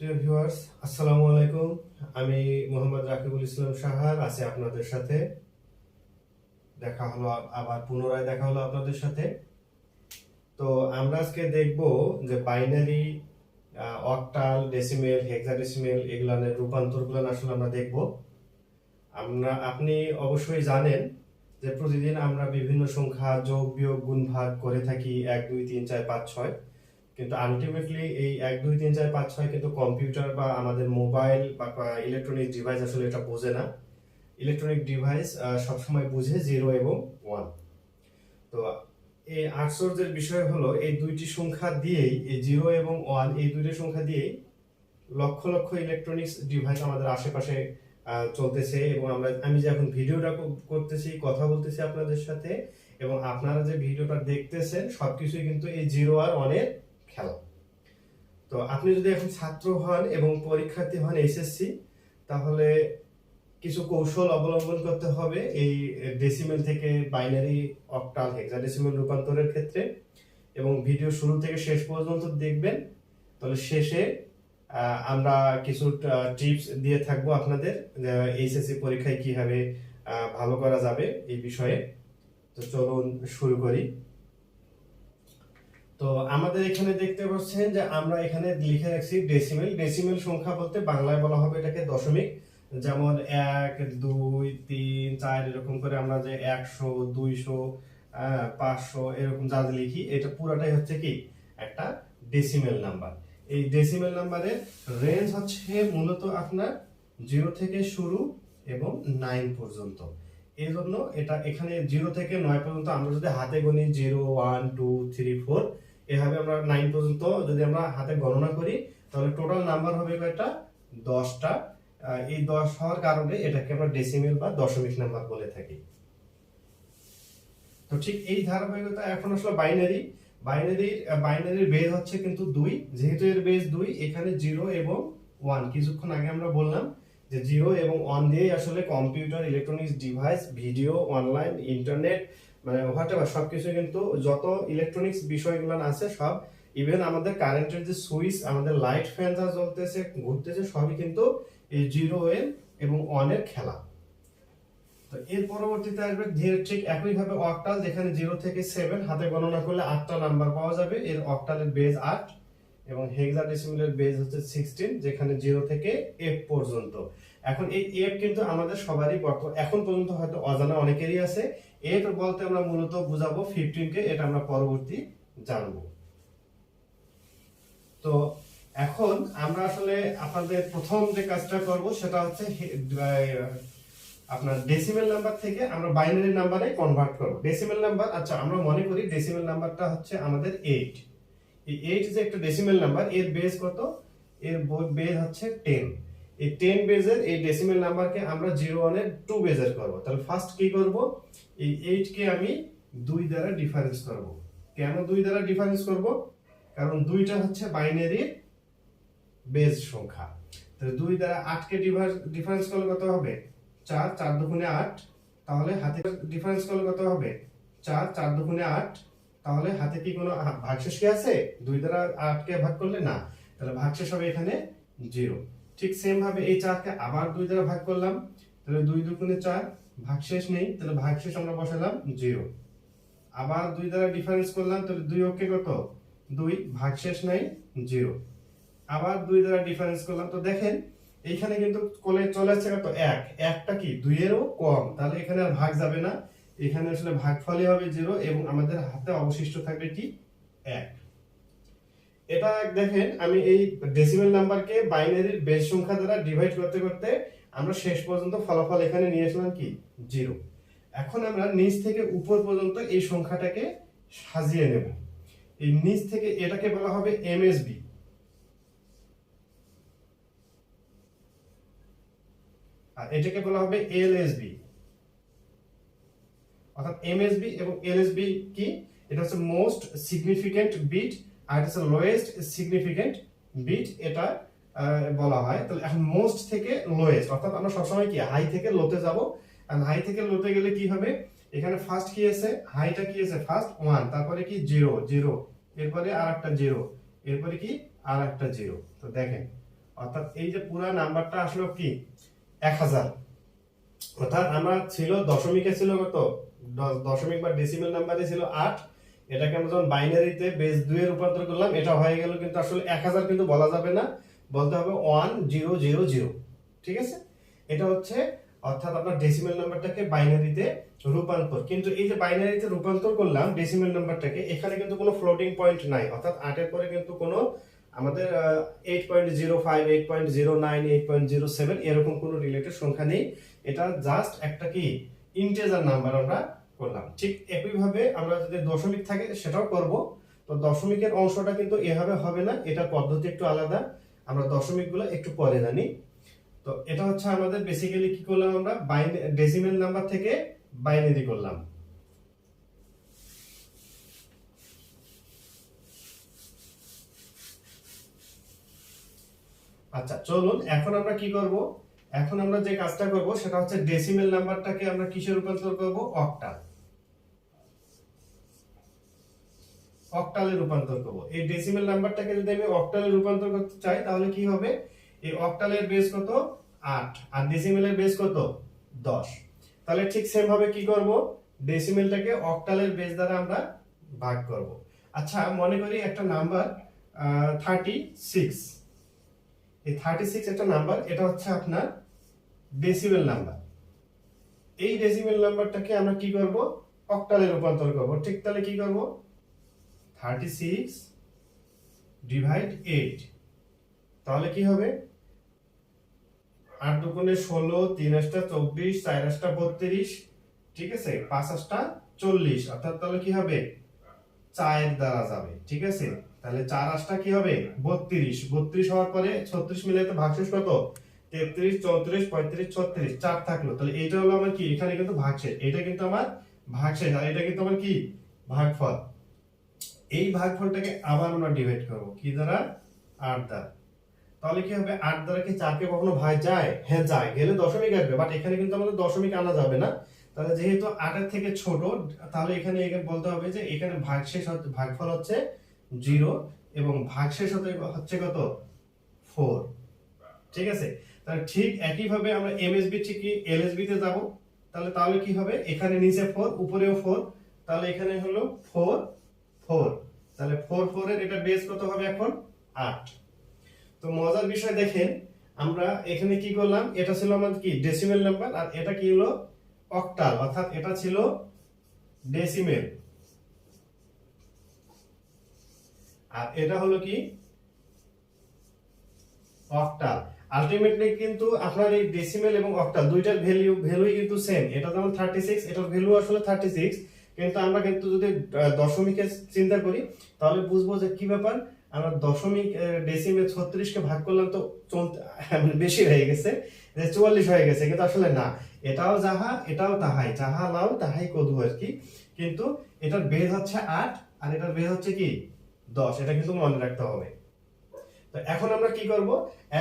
প্রিয় ভিউয়ার্স, আসসালামু আলাইকুম। আমি মোহাম্মদ রাকিবুল ইসলাম সাহার, আছি আপনাদের সাথে। দেখা হলো আবার পুনরায় দেখা হলো আপনাদের সাথে। তো আমরা আজকে দেখব যে বাইনারি অক্টাল, ডেসিমেল, হেক্সাডেসিমেল এগুলানের রূপান্তরগুলো আসলে আমরা দেখব। আমরা, আপনি অবশ্যই জানেন যে প্রতিদিন আমরা বিভিন্ন সংখ্যা যোগ, বিয়োগ, গুণ ভাগ করে থাকি এক, দুই, তিন, চার, পাঁচ, ছয়। কিন্তু আলটিমেটলি এই এক, দুই, তিন, চার, পাঁচ, ছয় কিন্তু কম্পিউটার বা আমাদের মোবাইল বা ইলেকট্রনিক ডিভাইস আসলে এটা বোঝে না। ইলেকট্রনিক ডিভাইস সবসময় বুঝে জিরো এবং ওয়ান তো এই আশ্চর্যের বিষয় হলো এই দুইটি সংখ্যা দিয়েই, এই জিরো এবং ওয়ান এই দুইটি সংখ্যা দিয়েই লক্ষ লক্ষ ইলেকট্রনিক্স ডিভাইস আমাদের আশেপাশে চলতেছে এবং আমরা, আমি যে এখন ভিডিওটা করতেছি, কথা বলতেছি আপনাদের সাথে এবং আপনারা যে ভিডিওটা দেখতেছেন, সবকিছুই কিন্তু এই জিরো আর ওয়ানের খেলা। তো আপনি যদি এখন ছাত্র হন এবং পরীক্ষার্থী হন এসএসসি তাহলে কিছু কৌশল অবলম্বন করতে হবে এই ডেসিমেল থেকে বাইনারি অক্টাল হেক্সাডেসিমেল রূপান্তরের ক্ষেত্রে এবং ভিডিও শুরু থেকে শেষ পর্যন্ত দেখবেন। তাহলে শেষে আমরা কিছু টিপস দিয়ে থাকব আপনাদের এইচএসসি পরীক্ষায় কীভাবে ভালো করা যাবে এই বিষয়ে। তো চলুন শুরু করি। তো আমাদের এখানে দেখতে পাচ্ছেন যে আমরা এখানে লিখে রাখছি ডেসিমেল ডেসিমেল সংখ্যা বলতে বাংলায় বলা হবে এটাকে দশমিক। যেমন এক, দুই, তিন, চার এরকম করে আমরা যে একশো, দুইশো পাঁচশো এরকম যা লিখি, এটা পুরোটাই হচ্ছে কি? একটা ডেসিমেল নাম্বার এই ডেসিমেল নাম্বারের রেঞ্জ হচ্ছে মূলত আপনার জিরো থেকে শুরু এবং নাইন পর্যন্ত। এই জন্য এটা এখানে জিরো থেকে নয় পর্যন্ত আমরা যদি হাতে Gani zero one two three four এভাবে আমরা নাইন পর্যন্ত যদি আমরা হাতে গণনা করি, তাহলে টোটাল নাম্বার হবে কয়টা? দশটা। এই দশ হওয়ার কারণে এটাকে আমরা ডেসিমেল বা দশমিক নাম্বার বলে থাকি। তো ঠিক এই ধারাবাহিকতা এখন আসলে বাইনারি বাইনারির বাইনারির বেজ হচ্ছে কিন্তু দুই। যেহেতু এর বেজ দুই, এখানে জিরো এবং ওয়ান কিছুক্ষণ আগে আমরা বললাম যে জিরো এবং ওয়ান দিয়ে আসলে computer electronics device video online internet মানে হোয়াট এভার সবকিছু কিন্তু যত ইলেকট্রনিক্স বিষয়গুলো আছে সব ইভেন আমাদের কারেন্টের যে সুইচ আমাদের লাইট ফ্যান যা চলতেছে ঘুরতেছে, সবই কিন্তু এই জিরো এর এবং এর খেলা। তো এর পরবর্তীতে আসবে ধীরে ঠিক একইভাবে অক্টাল যেখানে জিরো থেকে সেভেন হাতে গণনা করলে আটটা নাম্বার পাওয়া যাবে, এর অক্টালের বেজ আট এবং হেক্সাডেসিমেলের বেজ হচ্ছে সিক্সটিন যেখানে জিরো থেকে এফ পর্যন্ত। এখন এই এফ কিন্তু আমাদের সবারই এখন পর্যন্ত হয়তো অজানা অনেকেরই আছে এফ বলতে আমরা মূলত বুঝাবো ফিফটিন কে, এটা আমরা পরবর্তী জানব। তো এখন আমরা আসলে আপনাদের প্রথম যে কাজটা করব, সেটা হচ্ছে আপনার ডেসিমেল নাম্বার থেকে আমরা বাইনারি নাম্বারে কনভার্ট করব। ডেসিমেল নাম্বার আচ্ছা আমরা মনে করি ডেসিমেল নাম্বারটা হচ্ছে আমাদের এইট এই এইট যে একটা ডেসিমেল নাম্বার এর বেস কত? এর বেস হচ্ছে টেন এই টেন বেজের এই ডেসিমেল নাম্বারকে আমরা জিরো ওয়ানের টু বেজের করব। তাহলে ফার্স্ট কি করব? এই এইট কে আমি দুই দ্বারা ডিফারেন্স করব। কেন দুই দ্বারা ডিফারেন্স করব? কারণ দুইটা হচ্ছে বাইনারির বেজ সংখ্যা। তাহলে দুই দ্বারা আটকে ডিফারেন্স করলে কত হবে? চার চার দুগুণে আট, তাহলে হাতে ডিফারেন্স করলে কত হবে? চার চার দুগুণে আট, তাহলে হাতে কি কোনো ভাগশেষ কি আছে? দুই দ্বারা আটকে ভাগ করলে না। তাহলে ভাগশেষ হবে এখানে জিরো ঠিক সেম ভাবে এই চারকে আবার দুই দ্বারা ভাগ করলাম, তাহলে দুই দুগুণে চার, ভাগশেষ নেই, তাহলে ভাগশেষ আমরা বসালাম জিরো আবার দুই দ্বারা ডিফারেন্স করলাম, তাহলে দুই ওকে কত? দুই, ভাগশেষ নাই জিরো আবার দুই দ্বারা ডিফারেন্স করলাম, তো দেখেন, এইখানে কিন্তু কোলে চলে আসছে কত? এক। একটা কি? দুইয়েরও কম। তাহলে এখানে আর ভাগ যাবে না। এখানে আসলে ভাগ ভাগফলই হবে জিরো এবং আমাদের হাতে অবশিষ্ট থাকবে কি? এক। এটা দেখেন, আমি এই ডেসিমেল নাম্বারকে বাইনারির বেস সংখ্যা দ্বারা ডিভাইড করতে করতে আমরা শেষ পর্যন্ত ফলাফল এখানে নিয়ে আসলাম কি? জিরো এখন আমরা নিচ থেকে উপর পর্যন্ত এই সংখ্যাটাকে সাজিয়ে নেব। এই নিচ থেকে এটাকে বলা হবে এমএসবি আর এটাকে বলা হবে এলএসবি অর্থাৎ এমএসবি এবং এলএসবি কি? এটা হচ্ছে মোস্ট সিগনিফিকেন্ট বিট আর এটা হচ্ছে লোয়েস্ট সিগনিফিকেন্ট বিট এটা বলা হয়। তাহলে এখন মোস্ট থেকে লোয়েস্ট অর্থাৎ আমরা সবসময় কি হাই থেকে লোতে যাব। আর হাই থেকে লোতে গেলে কি হবে? এখানে ফার্স্ট কি আছে? হাইটা কি আছে? ফার্স্ট ওয়ান তারপরে কি? জিরো জিরো এরপরে আর একটা জিরো এরপরে কি? আর একটা জিরো তো দেখেন, অর্থাৎ এই যে পুরা নাম্বারটা আসলো কি? এক হাজার। অর্থাৎ আমরা ছিল দশমিকে ছিল কত? দশমিক বা ডেসিমেল নাম্বারে ছিল আট। এটাকে আমরা যখন বাইনারিতে বেস দুয়ে রূপান্তর করলাম, এটা হয়ে গেল কিন্তু আসলে এক হাজার কিন্তু বলা যাবে না। বলতে হবে ওয়ান জিরো জিরো জিরো ঠিক আছে? এটা হচ্ছে অর্থাৎ আপনার ডেসিমেল নাম্বারটাকে বাইনারিতে রূপান্তর। কিন্তু এই যে বাইনারিতে রূপান্তর করলাম ডেসিমেল নাম্বারটাকে এখানে কিন্তু কোনো ফ্লোটিং পয়েন্ট নাই। অর্থাৎ আটের পরে কিন্তু কোনো আমাদের eight point zero five eight point zero nine eight point zero seven এরকম কোনো রিলেটেড সংখ্যা নেই। এটা জাস্ট একটা কি ইন্টেজার নাম্বার আমরা করলাম। ঠিক একইভাবে আমরা যদি দশমিক থাকে সেটাও করব। তো দশমিকের অংশটা কিন্তু এভাবে হবে না এটা পদ্ধতি একটু আলাদা। আমরা দশমিকগুলো একটু পরে জানি। তো এটা হচ্ছে আমাদের বেসিক্যালি কি করলাম আমরা? ডেসিমেল নাম্বার থেকে বাইনারি করলাম। আচ্ছা চলুন, এখন আমরা কি করব? এখন আমরা যে কাজটা করব সেটা হচ্ছে ডেসিমেল নাম্বারটাকে আমরা কিসে রূপান্তর করব? অক্টাল অক্টালে রূপান্তর করব। এই ডেসিমেল নাম্বারটাকে যদি আমি অক্টালে রূপান্তর করতে চাই, তাহলে কি হবে? এই অক্টালের বেস কত? 8 আর ডেসিমেলের বেস কত? 10 তাহলে ঠিক সেম ভাবে কি করব? ডেসিমেলটাকে অক্টালের বেস দ্বারা আমরা ভাগ করব। আচ্ছা মনে করি একটা নাম্বার থার্টি সিক্স এই থার্টি সিক্স একটা নাম্বার এটা হচ্ছে আপনার ডেসিমেল নাম্বার এই ডেসিমেল নাম্বারটাকে আমরা কি করব? অক্টালে রূপান্তর করব। ঠিক তাহলে কি করব? থার্টি সিক্স ডিভাইড এইট, তাহলে কি হবে? আট দুগুণে ষোলো, তিন আটটা চব্বিশ, চার আটটা বত্রিশ, ঠিক আছে? পাঁচ আটটা চল্লিশ, অর্থাৎ তাহলে কি হবে? চায়ের দ্বারা যাবে, ঠিক আছে? তাহলে চার আটটা কি হবে? বত্রিশ বত্রিশ হওয়ার পরে ছত্রিশ মিলে তো ভাগশেষ কত? তেত্রিশ, চৌত্রিশ, পঁয়ত্রিশ, ছত্রিশ, চার থাকল। তাহলে এইটা হলো আমার কি? এখানে কিন্তু ভাগশেষ এটা কিন্তু আমার ভাগশেষ, আর এটা কিন্তু আমার কি? ভাগফল। এই ভাগফলটাকে আবার আমরা ডিভাইড করব। কি দ্বারা? আট দ্বারা। তাহলে কি হবে? আট দ্বারা কি চারকে কখনো ভাগ যায়? হ্যাঁ যায়। গেলে দশমিক আসবে। বাট এখানে কিন্তু আমাদের দশমিক আনা যাবে না। তাহলে যেহেতু আটের থেকে ছোট, তাহলে এখানে বলতে হবে যে এখানে ভাগশেষ ভাগফল হচ্ছে জিরো এবং ভাগশেষ হতে হচ্ছে কত? ফোর। ঠিক আছে? তাহলে ঠিক একইভাবে আমরা এমএসবি ঠিক এলএসবি তে যাব? তাহলে তাহলে কি হবে? এখানে নিচে ফোর উপরেও ফোর তাহলে এখানে হলো ফোর ফোর। তাহলে ফোর ফোর এর এটা বেস কত হবে এখন? আট। তো মজার বিষয় দেখেন, আমরা এখানে কি করলাম? এটা ছিল আমাদের কি? ডেসিমেল নাম্বার আর এটা কি হলো? অক্টাল অর্থাৎ এটা ছিল ডেসিমেল আর এটা হলো কি? অক্টাল আলটিমেটলি কিন্তু আপনার এই ডেসিমেল এবং অক্টাল দুইটার ভ্যালু ভ্যালুই কিন্তু সেম এটা যেমন 36 এটার ভ্যালু আসলে 36 কিন্তু আমরা কিন্তু যদি দশমিকে চিন্তা করি, তাহলে বুঝব যে কি ব্যাপার? আমরা দশমিক ডেসিমেল 36 কে ভাগ করলাম তো মানে বেশি হয়ে গেছে, যে 44 হয়ে গেছে, কিন্তু আসলে না। এটাও যাহা, এটাও তাহাই। যাহা লাও, তাহাই কদু আর কি। কিন্তু এটার বেজ হচ্ছে আট, আর এটার বেজ হচ্ছে কি? 10 এটা কিন্তু মনে রাখতে হবে। তো এখন আমরা কি করব?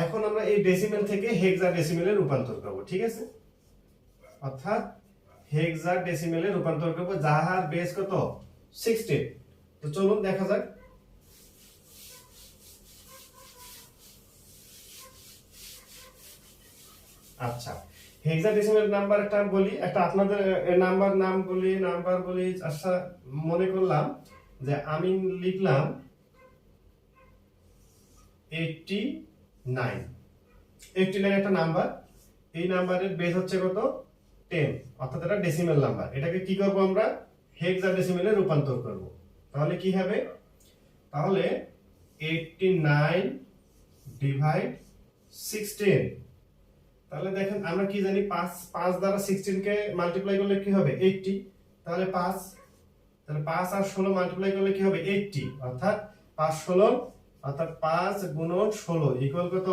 এখন আমরা এই ডেসিমেল থেকে হেক্সা ডেসিমেলে রূপান্তর করব, ঠিক আছে? অর্থাৎ হেক্সা ডেসিমেলে রূপান্তর করব, যাহার বেস কত? 16 তো চলুন দেখা যাক। আচ্ছা হেক্সাডেসিমাল নাম্বার একটা বলি, একটা আপনাদের নাম্বার নাম বলি নাম্বার বলি আচ্ছা মনে করলাম যে আমি লিখলাম এইটটি নাইন এইটটি নাইন একটা নাম্বার এই নাম্বারের বেস হচ্ছে কত? টেন, অর্থাৎ এটা ডেসিমেল নাম্বার এটাকে কি করব আমরা? হেক্সা ডেসিমেলে রূপান্তর করব। তাহলে কি হবে? তাহলে এইটটি নাইন ডিভাইড সিক্সটিন তাহলে দেখেন, আমরা কি জানি, পাঁচ পাঁচ দ্বারা সিক্সটিন কে মাল্টিপ্লাই করলে কি হবে? এইটটি তাহলে পাঁচ তাহলে পাঁচ আর ষোলো মাল্টিপ্লাই করলে কি হবে? এইটটি অর্থাৎ পাঁচ ষোলো, অর্থাৎ পাঁচ গুণন ষোলো ইকুয়াল কত?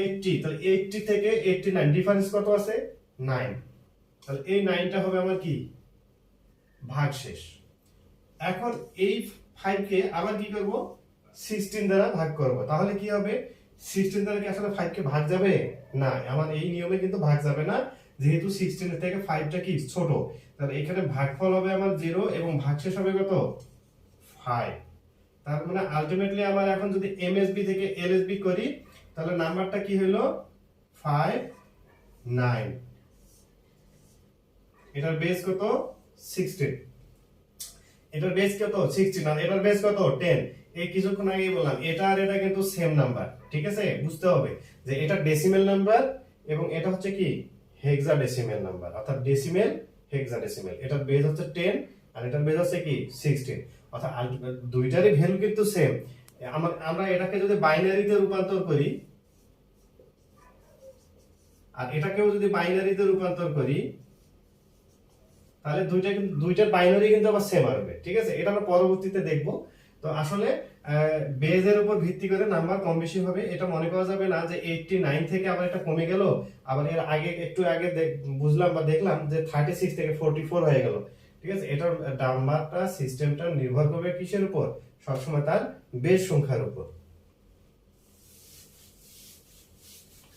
এইটটি তাহলে এইটটি থেকে এইটটি নাইন ডিফারেন্স কত আছে? নাইন তাহলে এই নাইনটা হবে আমার কি? ভাগ শেষ এখন এই ফাইভ কে আবার কি করব? সিক্সটিন দ্বারা ভাগ করব। তাহলে কি হবে? সিক্সটিন দ্বারা কি আসলে ফাইভ কে ভাগ যাবে? না, আমার এই নিয়মে কিন্তু ভাগ যাবে না। যেহেতু সিক্সটিন থেকে ফাইভটা কি? ছোট। তাহলে এখানে ভাগফল হবে আমার জিরো এবং ভাগশেষ হবে কত? ফাইভ তার মানে আলটিমেটলি আমার এখন যদি এমএসবি থেকে এলএসবি করি, তাহলে নাম্বারটা কি হলো? ফাইভ নাইন এটার বেস কত? সিক্সটিন এটার বেস কত? সিক্সটিন আর এটার বেস কত? টেন এই কিছুক্ষণ আগেই বললাম, এটা আর এটা কিন্তু সেম নাম্বার ঠিক আছে? বুঝতে হবে যে এটা ডেসিমেল নাম্বার এবং এটা হচ্ছে কি? হেক্সা ডেসিমেল নাম্বার অর্থাৎ ডেসিমেল হেক্সা ডেসিমেল এটার বেস হচ্ছে টেন আর এটার বেস হচ্ছে কি? সিক্সটিন অর্থাৎ আল- দুইটারই ভ্যালু কিন্তু সেম আমরা এটাকে যদি বাইনারিতে রূপান্তর করি, আর এটাকেও যদি বাইনারিতে রূপান্তর করি তাহলে দুইটা কিন্তু, দুইটার বাইনারি কিন্তু আবার সেম আসবে, ঠিক আছে? এটা আমরা পরবর্তীতে দেখব। তো আসলে বেজের উপর ভিত্তি করে নাম্বার কম বেশি হবে, এটা মনে করা যাবে না যে এইটটি নাইন থেকে আবার এটা কমে গেল, আবার এর আগে, একটু আগে বুঝলাম বা দেখলাম যে থার্টি সিক্স থেকে ফোরটি ফোর হয়ে গেল, ঠিক আছে? এটার নাম্বারটা সিস্টেমটা নির্ভর করবে কিসের উপর? সবসময় তার বেজ সংখ্যার উপর।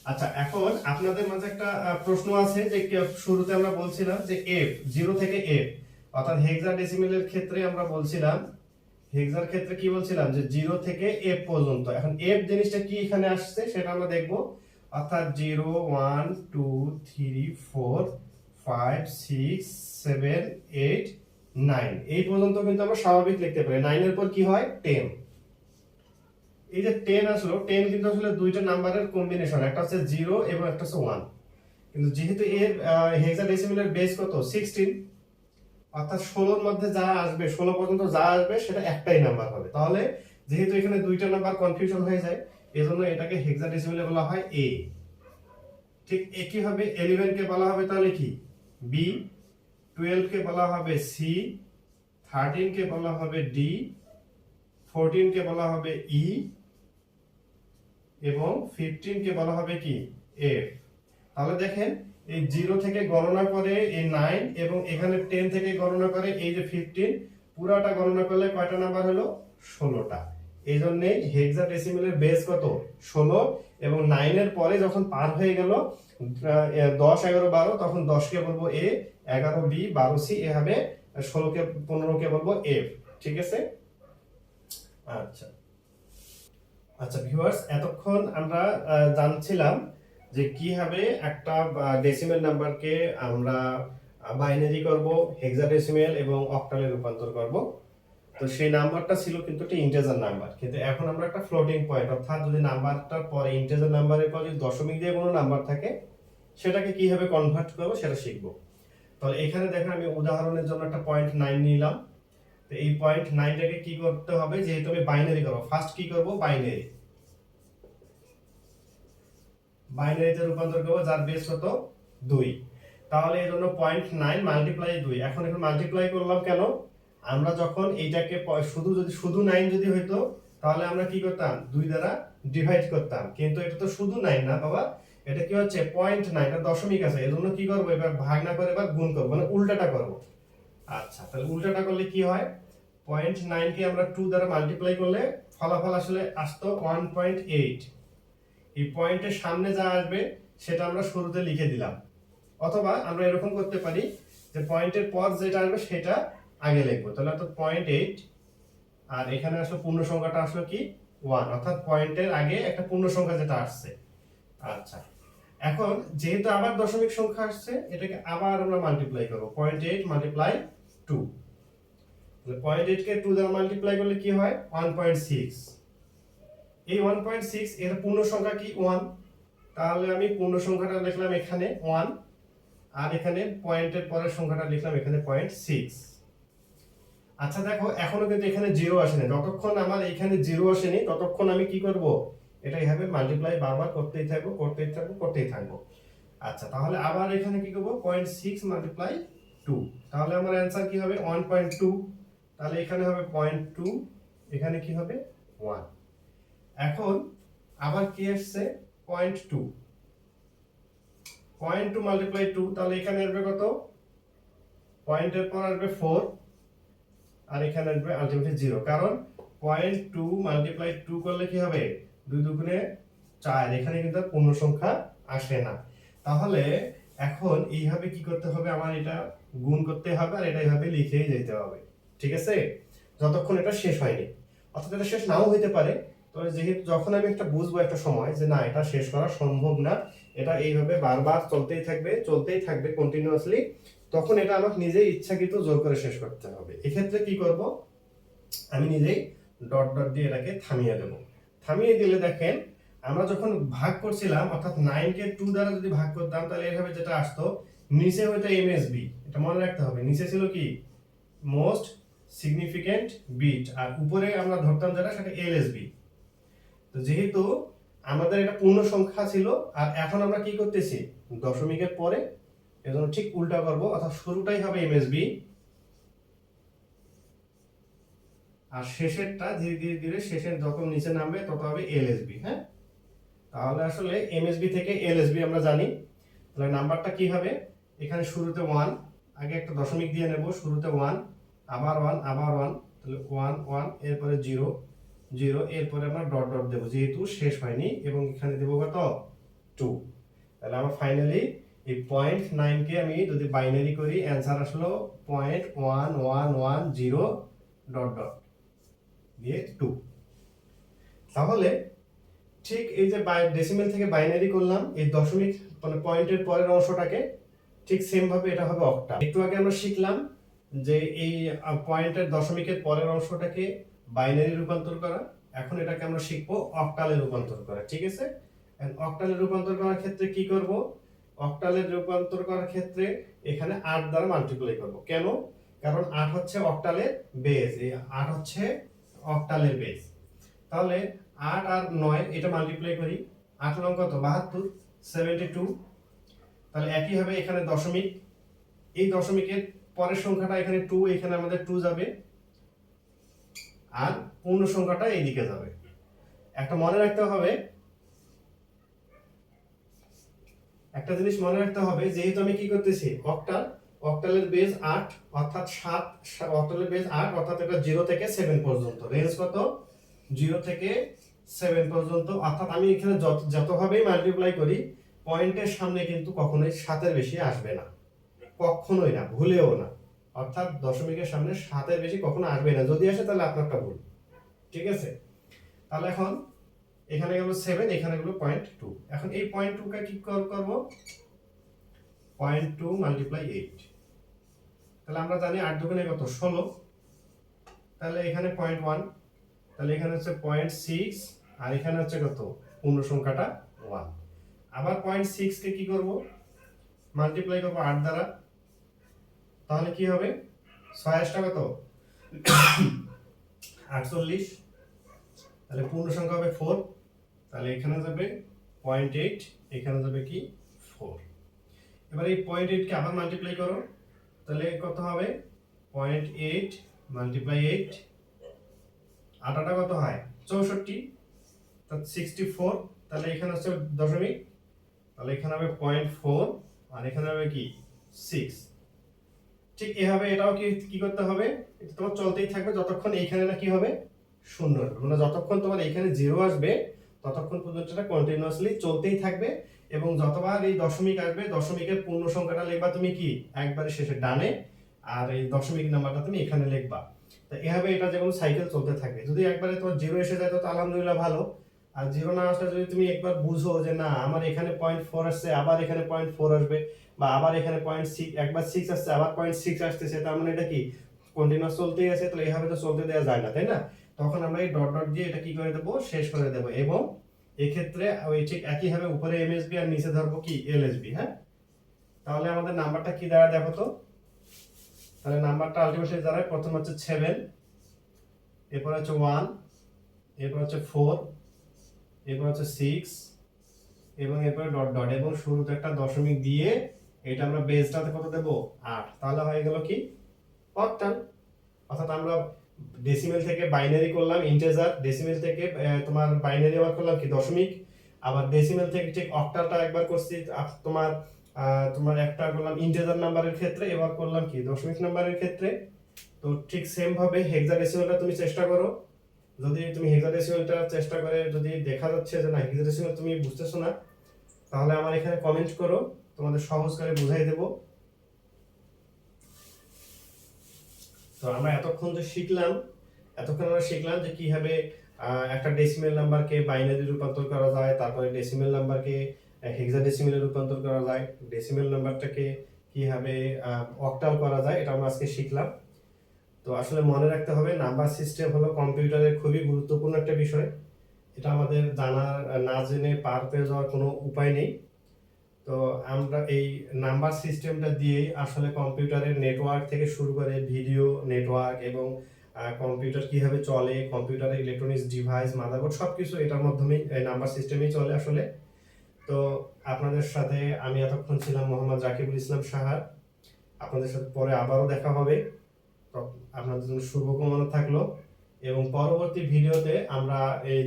আচ্ছা এখন আপনাদের মাঝে একটা প্রশ্ন আছে যে শুরুতে আমরা বলছিলাম যে এফ জিরো থেকে এফ অর্থাৎ হেক্সা ডেসিমেলের ক্ষেত্রে আমরা বলছিলাম হেক্সার ক্ষেত্রে কি বলছিলাম? যে জিরো থেকে এফ পর্যন্ত। এখন এফ জিনিসটা কি এখানে আসছে সেটা আমরা দেখব। অর্থাৎ zero, one, two, three, four, five, six, seven, eight, nine. এই পর্যন্ত কিন্তু আমরা স্বাভাবিক লিখতে পারি। নাইনের পর কি হয়? টেন। এই যে টেন আসলো টেন কিন্তু আসলে দুইটা নাম্বারের কম্বিনেশন একটা হচ্ছে জিরো এবং একটা হচ্ছে ওয়ান কিন্তু যেহেতু এর হেক্সা ডেসিমেলের বেস কত? সিক্সটিন অর্থাৎ ষোলোর মধ্যে যা আসবে, ষোলো পর্যন্ত যা আসবে, সেটা একটাই নাম্বার হবে। তাহলে যেহেতু এখানে দুইটা নাম্বার কনফিউশন হয়ে যায়, এজন্য এটাকে হেক্সা ডেসিমেলে বলা হয় এ ঠিক একই হবে ইলেভেন কে বলা হবে তাহলে কি? বি টুয়েলভ কে বলা হবে সি থার্টিন কে বলা হবে ডি ফোরটিন কে বলা হবে ই এবং ফিফটিন কে বলা হবে কি? এফ তাহলে দেখেন, এই জিরো থেকে গণনা করে এই নাইন এবং এখানে টেন থেকে গণনা করে এই যে ফিফটিন পুরাটা গণনা করলে কয়টা নাম্বার হলো? ষোলোটা। এই জন্যে হেক্সা ডেসিমেলের বেস কত? ষোলো। এবং নাইনের পরে যখন পার হয়ে গেল দশ, এগারো, বারো, তখন দশকে বলব এ এগারো বি বারো সি এভাবে ষোলোকে পনেরোকে বলব এফ ঠিক আছে? আচ্ছা। আচ্ছা ভিউয়ার্স এতক্ষণ আমরা জানছিলাম যে কীভাবে একটা ডেসিমেল নাম্বারকে আমরা বাইনারি করব হেক্সাডেসিমেল এবং অক্টালে রূপান্তর করব। তো সেই নাম্বারটা ছিল কিন্তু একটা ইন্টেজার নাম্বার কিন্তু এখন আমরা একটা ফ্লোটিং পয়েন্ট অর্থাৎ যদি নাম্বারটার পরে ইন্টেজার নাম্বারের পরে যদি দশমিক দিয়ে কোনো নাম্বার থাকে, সেটাকে কীভাবে কনভার্ট করব সেটা শিখব। তাহলে এখানে দেখেন আমি উদাহরণের জন্য একটা পয়েন্ট নাইন নিলাম। তো এই পয়েন্ট নাইনটাকে কি করতে হবে? যেহেতু আমি বাইনারি করব। ফার্স্ট কি করব? বাইনারি বাইনারিতে রূপান্তর করব, যার বেস কত? দুই। তাহলে এর জন্য পয়েন্ট নাইন মাল্টিপ্লাই দুই। এখন এখন মাল্টিপ্লাই করলাম কেন? আমরা যখন এইটাকে শুধু যদি শুধু নাইন যদি হইতো, তাহলে আমরা কি করতাম? দুই দ্বারা ডিভাইড করতাম। কিন্তু এটা তো শুধু নাইন না বাবা। এটা কি হচ্ছে? পয়েন্ট নাইন দশমিক আছে। এর জন্য কি করব? এবার ভাগ না করে এবার গুণ করব। মানে উল্টাটা করব। আচ্ছা তাহলে উল্টাটা করলে কি হয়? পয়েন্ট নাইনকে আমরা টু দ্বারা মাল্টিপ্লাই করলে ফলাফল আসলে আসতো ওয়ান পয়েন্ট এইট এই পয়েন্টের সামনে যা আসবে, সেটা আমরা শুরুতে লিখে দিলাম। অথবা আমরা এরকম করতে পারি যে পয়েন্টের পর যেটা আসবে, সেটা আগে লিখব। তাহলে অর্থাৎ পয়েন্ট এইট আর এখানে আসলে পূর্ণ সংখ্যাটা আসলো কি? ওয়ান অর্থাৎ পয়েন্টের আগে একটা পূর্ণ সংখ্যা যেটা আসছে। আচ্ছা এখন যেহেতু আবার দশমিক সংখ্যা আসছে, এটাকে আবার আমরা মাল্টিপ্লাই করব। Point eight multiply two point eight কে টু দ্বারা মাল্টিপ্লাই করলে কি হয়? ওয়ান পয়েন্ট সিক্স এই ওয়ান পয়েন্ট সিক্স এর পূর্ণ সংখ্যা কি? ওয়ান তাহলে আমি পূর্ণ সংখ্যাটা লিখলাম এখানে ওয়ান আর এখানে পয়েন্টের পরের সংখ্যাটা লিখলাম এখানে পয়েন্ট সিক্স আচ্ছা দেখো, এখনও কিন্তু এখানে জিরো আসেনি। যতক্ষণ আমার এখানে জিরো আসেনি, ততক্ষণ আমি কি করব? এটা এইভাবে মাল্টিপ্লাই বারবার করতেই থাকব করতেই থাকব করতেই থাকব। আচ্ছা তাহলে আবার এখানে কি করব? পয়েন্ট সিক্স মাল্টিপ্লাই টু তাহলে আমার অ্যান্সার কি হবে? ওয়ান পয়েন্ট টু তাহলে এখানে হবে পয়েন্ট টু এখানে কি হবে? ওয়ান এখন আবার কি আসছে? Point two point two multiply two তাহলে এখানে আসবে কত? পয়েন্টের পর আসবে ফোর আর এখানে আসবে আলটিমেটলি জিরো কারণ পয়েন্ট টু মাল্টিপ্লাই টু করলে কি হবে? দুই দুগুণে চার। এখানে কিন্তু পূর্ণ সংখ্যা আসে না। তাহলে এখন এইভাবে কি করতে হবে? আমার এটা গুণ করতে হবে আর এটা এইভাবে লিখেই যেতে হবে, ঠিক আছে? যতক্ষণ এটা শেষ হয়নি। অর্থাৎ এটা শেষ নাও হইতে পারে তো যেহেতু যখন আমি একটা বুঝব একটা সময় যে না, এটা শেষ করা সম্ভব না, এটা এইভাবে বারবার চলতেই থাকবে চলতেই থাকবে কন্টিনিউয়াসলি তখন এটা আমাকে নিজেই ইচ্ছাকৃত জোর করে শেষ করতে হবে। এক্ষেত্রে কি করব? আমি নিজেই ডট ডট দিয়ে এটাকে থামিয়ে দেব। থামিয়ে দিলে দেখেন, আমরা যখন ভাগ করছিলাম, অর্থাৎ নাইনকে টু দ্বারা যদি ভাগ করতাম, তাহলে এইভাবে যেটা আসতো নিচে হইতো এমএসবি এটা মনে রাখতে হবে। নিচে ছিল কি? মোস্ট সিগনিফিকেন্ট বিট আর উপরে আমরা ধরতাম যেটা, সেটা এলএসবি তো যেহেতু আমাদের এটা পূর্ণ সংখ্যা ছিল, আর এখন আমরা কি করতেছি? দশমিকের পরে এজন্য ঠিক উল্টা করব, অর্থাৎ শুরুটাই হবে এমএসবি আর শেষেরটা ধীরে ধীরে ধীরে শেষের যত নিচে নামবে, তত হবে এলএসবি হ্যাঁ? তাহলে আসলে এমএসবি থেকে এলএসবি আমরা জানি। তাহলে নাম্বারটা কি হবে? এখানে শুরুতে ওয়ান আগে একটা দশমিক দিয়ে নেব, শুরুতে ওয়ান আবার ওয়ান আবার ওয়ান তাহলে ওয়ান ওয়ান এরপরে জিরো জিরো এরপরে আমরা ডট ডট দেবো, যেহেতু শেষ হয়নি, এবং এখানে দেবো কত? টু তাহলে আমার ফাইনালি এই পয়েন্ট নাইনকে আমি যদি বাইনারি করি অ্যান্সার আসলো point one one one zero dot dot দিয়ে টু তাহলে ঠিক এই যে ডেসিমেল থেকে বাইনারি করলাম, এই দশমিক মানে পয়েন্টের পরের অংশটাকে ঠিক সেম ভাবে এটা হবে অক্টা একটু আগে আমরা শিখলাম যে এই পয়েন্টের দশমিকের পরের অংশটাকে বাইনারি রূপান্তর করা। এখন এটাকে আমরা শিখব অক্টালে রূপান্তর করা, ঠিক আছে? অক্টালে রূপান্তর করার ক্ষেত্রে কি করব? অক্টালে রূপান্তর করার ক্ষেত্রে এখানে আট দ্বারা মাল্টিপ্লাই করব। কেন? কারণ আট হচ্ছে অক্টালের বেস এই আট হচ্ছে অক্টালের বেস তাহলে আট আর নয়, এটা মাল্টিপ্লাই করি। আট নং কত? বাহাত্তর সেভেন্টি টু তাহলে একইভাবে এখানে দশমিক। এই দশমিকের পরের সংখ্যাটা এখানে টু এখানে আমাদের টু যাবে। আর পূর্ণ সংখ্যাটা এইদিকে যাবে। একটা মনে রাখতে হবে, একটা জিনিস মনে রাখতে হবে, যেহেতু আমি কি করতেছি অক্টাল অক্টালের বেজ আট, অর্থাৎ সাত অক্টালের বেজ আট, অর্থাৎ এটা জিরো থেকে সেভেন পর্যন্ত। রেঞ্জ কত? জিরো থেকে সেভেন পর্যন্ত। অর্থাৎ আমি এখানে যত, যতভাবেই মাল্টিপ্লাই করি পয়েন্টের সামনে কিন্তু কখনোই সাতের বেশি আসবে না। কখনোই না, ভুলেও না। অর্থাৎ দশমিকের সামনে সাতের বেশি কখনো আসবে না। যদি আসে তাহলে আপনারটা ভুল। ঠিক আছে? তাহলে এখন এখানে গেল সেভেন এখানে গেল পয়েন্ট টু এখন এই পয়েন্ট টুকে কি করব? পয়েন্ট টু মাল্টিপ্লাই এইট তাহলে আমরা জানি আট দুগুণে কত? ষোলো। তাহলে এখানে পয়েন্ট ওয়ান তাহলে এখানে হচ্ছে পয়েন্ট সিক্স আর এখানে হচ্ছে কত? পূর্ণ সংখ্যাটা ওয়ান আবার পয়েন্ট সিক্সকে কি করব? মাল্টিপ্লাই করব আট দ্বারা। তাহলে কি হবে? ছয় আটটা কত? আটচল্লিশ। তাহলে পূর্ণ সংখ্যা হবে ফোর তাহলে এখানে যাবে পয়েন্ট এইট এখানে যাবে কি? ফোর এবার এই পয়েন্ট এইটকে আবার মাল্টিপ্লাই করো। তাহলে কত হবে? পয়েন্ট এইট মাল্টিপ্লাই এইট আটাটা কত হয়? চৌষট্টি। সিক্সটি ফোর তাহলে এখানে হচ্ছে দশমিক তাহলে এখানে হবে পয়েন্ট ফোর আর এখানে হবে কি? সিক্স ঠিক এভাবে এটাও কি কি করতে হবে? এটা তোমার চলতেই থাকবে যতক্ষণ এইখানে না কি হবে শূন্য মানে যতক্ষণ তোমার এইখানে জিরো আসবে, ততক্ষণ পর্যন্ত এটা কন্টিনিউয়াসলি চলতেই থাকবে এবং যতবার এই দশমিক আসবে, দশমিকের পূর্ণ সংখ্যাটা লিখবা তুমি কি? একবারে শেষে ডানে, আর এই দশমিক নাম্বারটা তুমি এখানে লিখবা। তো এভাবে এটা যেমন সাইকেল চলতে থাকবে যদি একবারে তোমার জিরো এসে যায়, তো আলহামদুলিল্লাহ ভালো। আর জিরো না আসলে যদি তুমি একবার বুঝো যে না, আমার এখানে পয়েন্ট ফোর আসছে, আবার এখানে পয়েন্ট ফোর আসবে, বা আবার এখানে পয়েন্ট সিক্স একবার সিক্স আসছে, আবার পয়েন্ট সিক্স আসতেছে, তার মানে এটা কি কন্টিনিউয়াস চলতেই আছে, তাহলে এইভাবে তো চলতে দেওয়া যায় না, তাই না? তখন আমরা এই ডট ডট দিয়ে এটা কি করে দেবো? শেষ করে দেবো, এবং এক্ষেত্রে ওই ঠিক একইভাবে উপরে এমএসবি আর নিচে ধরবো কি? এলএসবি হ্যাঁ? তাহলে আমাদের নাম্বারটা কি দাঁড়ায় দেখো তো? তাহলে নাম্বারটা আলটিমেটলি দাঁড়ায়, প্রথম হচ্ছে সেভেন এরপর হচ্ছে ওয়ান এরপর হচ্ছে ফোর এরপর হচ্ছে সিক্স এবং এরপরে ডট ডট এবং শুরুতে একটা দশমিক দিয়ে এটা আমরা বেসটাতে কত দেব? আট। তাহলে হয়ে গেল কি? অক্টাল অর্থাৎ আমরা ডেসিমেল থেকে বাইনারি করলাম ইন্টেজার ডেসিমেল থেকে তোমার বাইনারি আবার করলাম কি? দশমিক। আবার ডেসিমেল থেকে ঠিক অক্টালটা একবার করছি তোমার তোমার একটা করলাম ইন্টেজার নাম্বারের ক্ষেত্রে, এবার করলাম কি? দশমিক নাম্বারের ক্ষেত্রে। তো ঠিক সেম ভাবে হেক্সাডেসিমালটা তুমি চেষ্টা করো। যদি তুমি হেক্সাডেসিমালটা চেষ্টা করে যদি দেখা যাচ্ছে যে না হেক্সাডেসিমাল তুমি বুঝতেছো না, তাহলে আমার এখানে কমেন্ট করো, তোমাদের সহজ করে বুঝাই দেব। তো আমরা এতক্ষণ যে শিখলাম, এতক্ষণ আমরা শিখলাম যে কীভাবে একটা ডেসিমেল নাম্বারকে বাইনারি রূপান্তর করা যায়, তারপরে ডেসিমেল নাম্বারকে হেক্সাডেসিমেলে রূপান্তর করা যায় ডেসিমেল নাম্বারটাকে কীভাবে অক্টাল করা যায়, এটা আমরা আজকে শিখলাম। তো আসলে মনে রাখতে হবে নাম্বার সিস্টেম হলো কম্পিউটারের খুবই গুরুত্বপূর্ণ একটা বিষয়। এটা আমাদের জানার না জেনে পার পেয়ে যাওয়ার কোনো উপায় নেই। তো আমরা এই নাম্বার সিস্টেমটা দিয়েই আসলে কম্পিউটারের নেটওয়ার্ক থেকে শুরু করে ভিডিও নেটওয়ার্ক এবং কম্পিউটার কীভাবে চলে কম্পিউটারের ইলেকট্রনিক্স ডিভাইস মাদারবোর্ড সব কিছু এটার মাধ্যমেই নাম্বার সিস্টেমেই চলে আসলে। তো আপনাদের সাথে আমি এতক্ষণ ছিলাম মোহাম্মদ রাকিবুল ইসলাম সাহার। আপনাদের সাথে পরে আবারও দেখা হবে। আপনাদের জন্য শুভকামনা থাকল। এবং পরবর্তী ভিডিওতে আমরা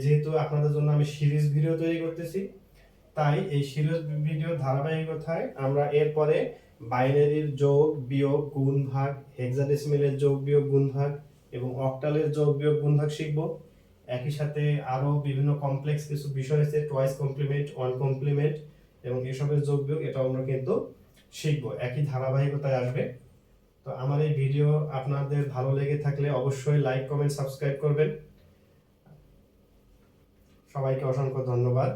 যেহেতু আপনাদের জন্য আমি সিরিজ ভিডিও তৈরি করতেছি, তাই এই সিরিজ ভিডিও ধারাবাহিকতায় আমরা এরপরে বাইনারির যোগ, বিয়োগ, গুণ, ভাগ হেক্সাডেসিমেলের যোগ, বিয়োগ, গুণ, ভাগ এবং অক্টালের যোগ, বিয়োগ, গুণ, ভাগ শিখব। একই সাথে আরও বিভিন্ন কমপ্লেক্স কিছু বিষয় আছে টয়েস কমপ্লিমেন্ট অন কমপ্লিমেন্ট এবং এসবের যোগ, বিয়োগ এটা আমরা কিন্তু শিখব। একই ধারাবাহিকতায় আসবে। তো আমার এই ভিডিও আপনাদের ভালো লেগে থাকলে অবশ্যই লাইক কমেন্ট সাবস্ক্রাইব করবেন। সবাইকে অসংখ্য ধন্যবাদ।